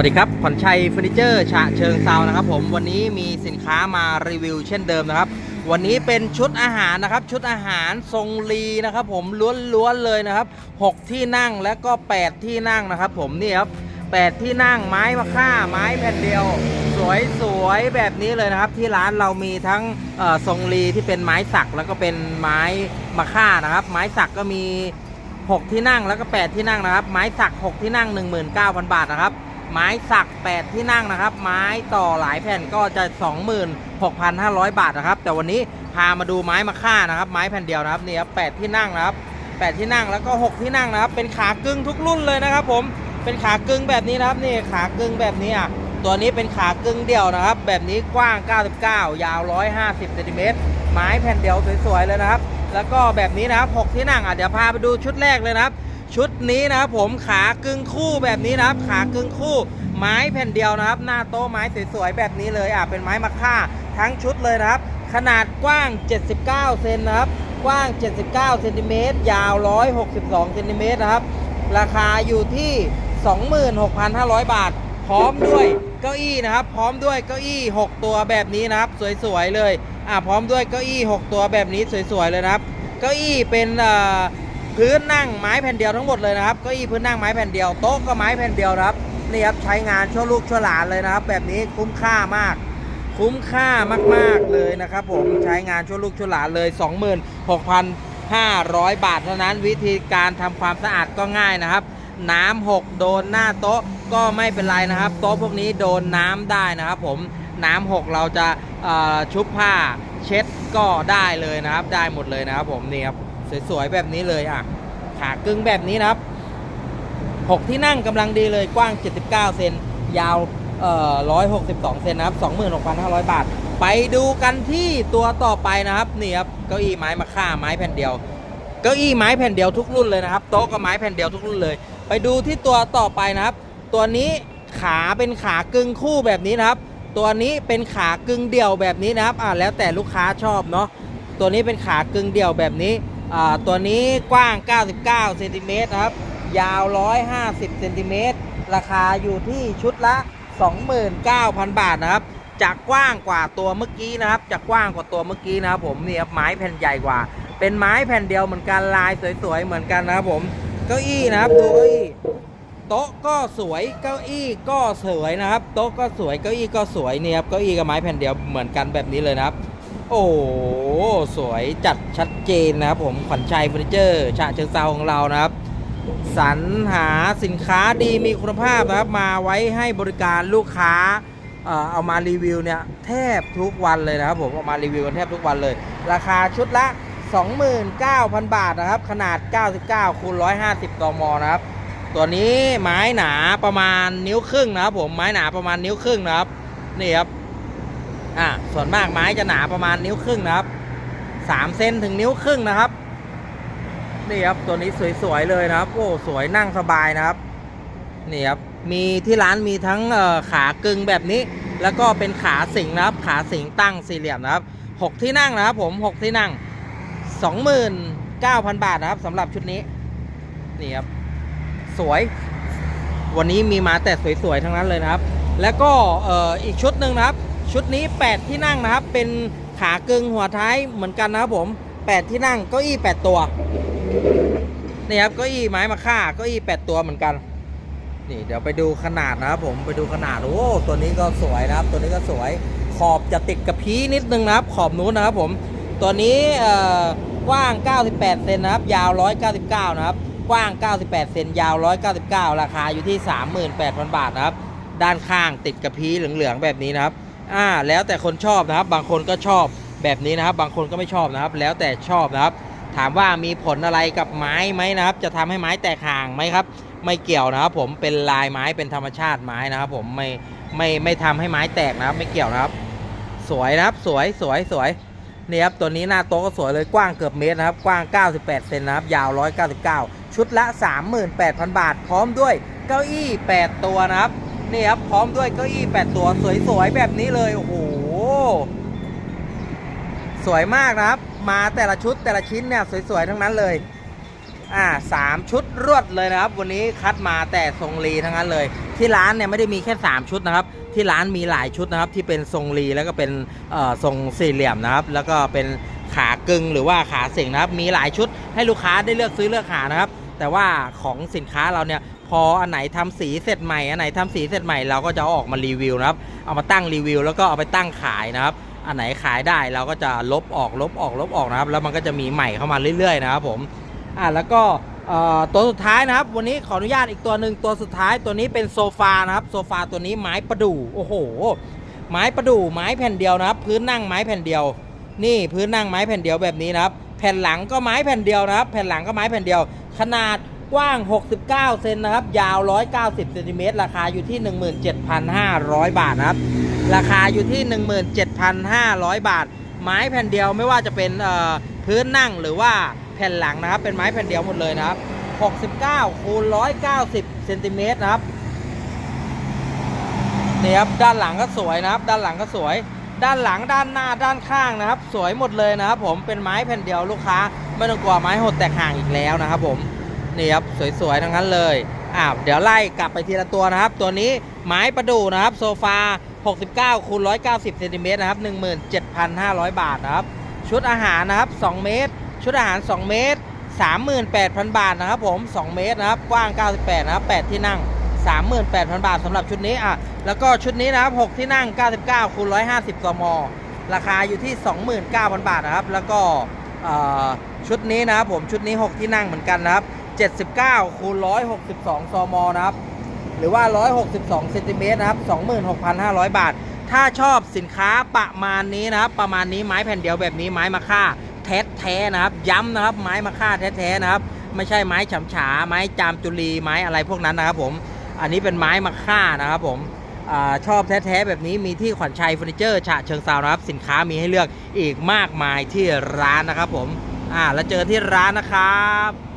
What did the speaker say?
สวัสดีครับขวัญชัยเฟอร์นิเจอร์ฉะเชิงเซานะครับผมวันนี้มีสินค้ามารีวิวเช่นเดิมนะครับ วันนี้เป็นชุดอาหารนะครับ ชุดอาหารทรงลีนะครับ ผมล้วนๆเลยนะครับ 6 ที่นั่งและก็ 8 ที่นั่งนะครับ ผมนี่ครับ8ที่นั่งไม้มะค่า ไม้แผ่นเดียว สวยๆแบบนี้เลยนะครับ ที่ร้านเรามีทั้งเอ่อทรงลีที่เป็นไม้สักแล้วก็เป็นไม้มะค่านะครับ ไม้สักก็มี 6 ที่นั่งแล้วก็ 8 ที่นั่งนะครับ ไม้สัก 6 ที่นั่ง 19,000 บาทนะครับ ไม้สัก 8 ที่นั่งนะครับ ไม้ต่อหลายแผ่นก็จะ 26,500 บาทนะครับ แต่วันนี้พามาดูไม้มาค่านะครับ ไม้แผ่นเดียวนะครับนี่ครับ8ที่นั่งนะครับ 8 ที่นั่งแล้วก็ 6 ที่นั่งนะครับ เป็นขากึ่งทุกรุ่นเลยนะครับ ผมเป็นขากึ่งแบบนี้นะครับนี่ขากึ่งแบบนี้อะตัวนี้เป็นขากึ่งเดี่ยวนะครับ แบบนี้กว้าง 99 ยาว 150เซนติเมตรไม้แผ่นเดียวสวยๆเลยนะครับ แล้วก็แบบนี้นะครับ 6 ที่นั่งอะเดี๋ยวพาไปดูชุดแรกเลยนะครับ ชุดนี้นะครับผมขากึ่งคู่แบบนี้นะครับ ขากึ่งคู่ ไม้แผ่นเดียวนะครับ หน้าโต๊ะไม้สวยๆแบบนี้เลยอะเป็นไม้มะค่าทั้งชุดเลยนะครับ ขนาดกว้าง 79 เซนนะครับ กว้าง 79 เซนติเมตรยาว 162 เซนติเมตรนะครับ ราคาอยู่ที่ 26,500 บาท พร้อมด้วยเก้าอี้นะครับ พร้อมด้วยเก้าอี้ 6 ตัวแบบนี้นะครับ สวยๆเลยอะพร้อมด้วยเก้าอี้ 6 ตัวแบบนี้สวยๆเลยนะครับ เก้าอี้เป็นอ่อ พื้นนั่งไม้แผ่นเดียวทั้งหมดเลยนะครับเก้าอี้พื้นนั่งไม้แผ่นเดียวโต๊ะก็ไม้แผ่นเดียวนะครับนี่ครับใช้งานชั่วลูกชั่วหลานเลยนะครับ แบบนี้คุ้มค่ามาก คุ้มค่ามากๆเลยนะครับ ผมใช้งานชั่วลูกชั่วหลานเลย 26,500 บาทเท่านั้นวิธีการทำความสะอาดก็ง่ายนะครับ น้ำหกโดนหน้าโต๊ะก็ไม่เป็นไรนะครับ โต๊ะพวกนี้โดนน้ำได้นะครับ ผมน้ำหกเราจะชุบผ้าเช็ดก็ได้เลยนะครับ ได้หมดเลยนะครับ ผมนี่ครับ สวยๆแบบนี้เลยอะ ขากึ่งแบบนี้นะครับ 6 ที่นั่งกำลังดีเลยกว้าง 79 เซนยาวเอ่อ162 เซนนะครับ 26,500 บาท ไปดูกันที่ตัวต่อไปนะครับนี่ครับเก้าอี้ไม้มะค่าไม้แผ่นเดียวเก้าอี้ไม้แผ่นเดียวทุกรุ่นเลยนะครับโต๊ะก็ไม้แผ่นเดียวทุกรุ่นเลย ไปดูที่ตัวต่อไปนะครับ ตัวนี้ขาเป็นขากึ่งคู่แบบนี้นะครับ ตัวนี้เป็นขากึ่งเดี่ยวแบบนี้นะครับอ่าแล้วแต่ลูกค้าชอบเนาะตัวนี้เป็นขากึ่งเดี่ยวแบบนี้ ตัวนี้กว้าง 99เซนติเมตรครับ ยาว 150เซนติเมตรราคาอยู่ที่ชุดละ 29,000 บาทนะครับจะกว้างกว่าตัวเมื่อกี้นะครับจะกว้างกว่าตัวเมื่อกี้นะครับผมนี่ครับไม้แผ่นใหญ่กว่า เป็นไม้แผ่นเดียวเหมือนกันลายสวยๆเหมือนกันนะครับผมเก้าอี้นะครับดูเก้าอี้โต๊ะก็สวยเก้าอี้ก็สวยนะครับ โต๊ะก็สวยเก้าอี้ก็สวยนี่ครับเก้าอี้กับไม้แผ่นเดียวเหมือนกันแบบนี้เลยนะครับ โอ้โหสวยจัดชัดเจนนะครับผมขวัญชัยเฟอร์นิเจอร์ฉะเชิงเซาของเรานะครับสรรหาสินค้าดีมีคุณภาพนะครับ มาไว้ให้บริการลูกค้าเอ่อเอามารีวิวเนี่ยแทบทุกวันเลยนะครับผมเอามารีวิวกันแทบทุกวันเลย ราคาชุดละ 29,000 บาทนะครับ ขนาด 99คูณ150ตมนะครับ ตัวนี้ไม้หนาประมาณนิ้วครึ่งนะครับผมไม้หนาประมาณนิ้วครึ่งนะครับนี่ครับ อ่าส่วนมากไม้จะหนาประมาณนิ้วครึ่งนะครับ3เซนถึงนิ้วครึ่งนะครับ นี่ครับตัวนี้สวยๆเลยนะครับ โอ้สวยนั่งสบายนะครับ นี่ครับมีที่ร้านมีทั้งขากึ่งแบบนี้ แล้วก็เป็นขาสิงนะครับ ขาสิงตั้งสี่เหลี่ยมนะครับหกที่นั่งนะครับ ผมหกที่นั่งสองหมื่นเก้าพันบาทนะครับสำหรับชุดนี้ นี่ครับสวย วันนี้มีมาแต่สวยๆทั้งนั้นเลยนะครับ แล้วก็อีกชุดหนึ่งนะครับ ชุดนี้ 8 ที่นั่งนะครับ เป็นขากึงหัวท้ายเหมือนกันนะครับผม 8 ที่นั่งเก้าอี้ 8 ตัว นี่ครับเก้าอี้ไม้มาค่าเก้าอี้ 8 ตัวเหมือนกัน นี่เดี๋ยวไปดูขนาดนะครับผมไปดูขนาด โอ้ตัวนี้ก็สวยนะครับ ตัวนี้ก็สวย ขอบจะติดกับพีนิดนึงนะครับ ขอบนู้นนะครับผม ตัวนี้เอ่อกว้าง 98 เซนนะครับ ยาว 199 นะครับ กว้าง 98 เซน ยาว 199 ราคาอยู่ที่ 38,000 บาทนะครับ ด้านข้างติดกับพีเหลืองๆแบบนี้นะครับ อ่าแล้วแต่คนชอบนะครับ บางคนก็ชอบแบบนี้นะครับ บางคนก็ไม่ชอบนะครับ แล้วแต่ชอบนะครับ ถามว่ามีผลอะไรกับไม้ไหมนะครับ จะทำให้ไม้แตกห่างไหมครับ ไม่เกี่ยวนะครับ ผมเป็นลายไม้เป็นธรรมชาติไม้นะครับ ผมไม่ไม่ไม่ทำให้ไม้แตกนะครับ ไม่เกี่ยวนะครับ สวยนะครับ สวยสวยสวยนี่ครับตัวนี้หน้าโต๊ะก็สวยเลยกว้างเกือบเมตรนะครับ กว้าง 98 เซนนะครับ ยาว 199 ชุดละ 38,000 บาท พร้อมด้วยเก้าอี้ 8 ตัวนะครับ นี่ครับ พร้อมด้วยเก้าอี้8ตัวสวยๆ แบบนี้เลย โอ้โห สวยมากนะครับ มาแต่ละชุดแต่ละชิ้นเนี่ยสวยๆ ทั้งนั้นเลย อ่าสามชุดรวดเลยนะครับ วันนี้คัดมาแต่ทรงลีทั้งนั้นเลย ที่ร้านเนี่ยไม่ได้มีแค่ 3 ชุดนะครับ ที่ร้านมีหลายชุดนะครับ ที่เป็นทรงรีแล้วก็เป็นเออทรงสี่เหลี่ยมนะครับ แล้วก็เป็นขากึ่งหรือว่าขาเสียงนะครับ มีหลายชุดให้ลูกค้าได้เลือกซื้อเลือกหานะครับ แต่ว่าของสินค้าเราเนี่ย พออันไหนทำสีเสร็จใหม่อันไหนทำสีเสร็จใหม่เราก็จะเอาออกมารีวิวนะครับ เอามาตั้งรีวิว แล้วก็เอาไปตั้งขายนะครับ อันไหนขายได้เราก็จะลบออกลบออกลบออกนะครับ แล้วมันก็จะมีใหม่เข้ามาเรื่อยๆนะครับผมอ่าแล้วก็ตัวสุดท้ายนะครับ วันนี้ขออนุญาตอีกตัวหนึ่งตัวสุดท้ายตัวนี้เป็นโซฟานะครับโซฟาตัวนี้ไม้ประดู่โอ้โห ไม้ประดู่ไม้แผ่นเดียวนะครับ พื้นนั่งไม้แผ่นเดียว นี่พื้นนั่งไม้แผ่นเดียวแบบนี้นะครับ แผ่นหลังก็ไม้แผ่นเดียวนะครับ แผ่นหลังก็ไม้แผ่นเดียว ขนาด กว้าง 69 เซนนะครับ ยาว 190เซนติเมตรราคาอยู่ที่ 17,500 บาทนะครับ ราคาอยู่ที่ 17,500 บาท ไม้แผ่นเดียวไม่ว่าจะเป็นพื้นนั่งหรือว่าแผ่นหลังนะครับ เป็นไม้แผ่นเดียวหมดเลยนะครับ 69 คูณ 190 เซนติเมตรนะครับนี่ครับด้านหลังก็สวยนะครับ ด้านหลังก็สวย ด้านหลังด้านหน้าด้านข้างนะครับ สวยหมดเลยนะครับ ผมเป็นไม้แผ่นเดียวลูกค้าไม่ต้องกลัวไม้หดแตกห่างอีกแล้วนะครับผม นี่ครับสวยๆทั้งนั้นเลยอ้าเดี๋ยวไล่กลับไปทีละตัวนะครับ ตัวนี้ไม้ประดู่นะครับ โซฟา 69คูณ190เซนติเมตรนะครับ 17,500 บาทนะครับ ชุดอาหารนะครับ 2 เมตร ชุดอาหาร 2 เมตร 38,000 บาทนะครับผม 2 เมตรนะครับ กว้าง 98 นะครับ 8 ที่นั่ง 38,000 บาทสำหรับชุดนี้อะแล้วก็ชุดนี้นะครับ 6 ที่นั่ง 99คูณ150 กม ราคาอยู่ที่ 29,000 บาทนะครับ แล้วก็อ่อชุดนี้นะครับผม ชุดนี้ 6 ที่นั่งเหมือนกันนะครับ 79คูณ162 ซมนะครับ หรือว่า 162เซนติเมตรนะครับ 26,500 บาท ถ้าชอบสินค้าประมาณนี้นะครับ ประมาณนี้ไม้แผ่นเดียวแบบนี้ไม้มะค่าแท้แท้ๆนะครับ ย้ำนะครับ ไม้มะค่าแท้แท้ๆนะครับ ไม่ใช่ไม้ฉำฉา ไม้จามจุลีไม้อะไรพวกนั้นนะครับผม อันนี้เป็นไม้มะค่านะครับผมอชอบแท้ๆแบบนี้มีที่ขวัญชัยเฟอร์นิเจอร์ฉะเชิงเซานะครับ สินค้ามีให้เลือกอีกมากมายที่ร้านนะครับผม อ่า แล้วเจอที่ร้านนะครับ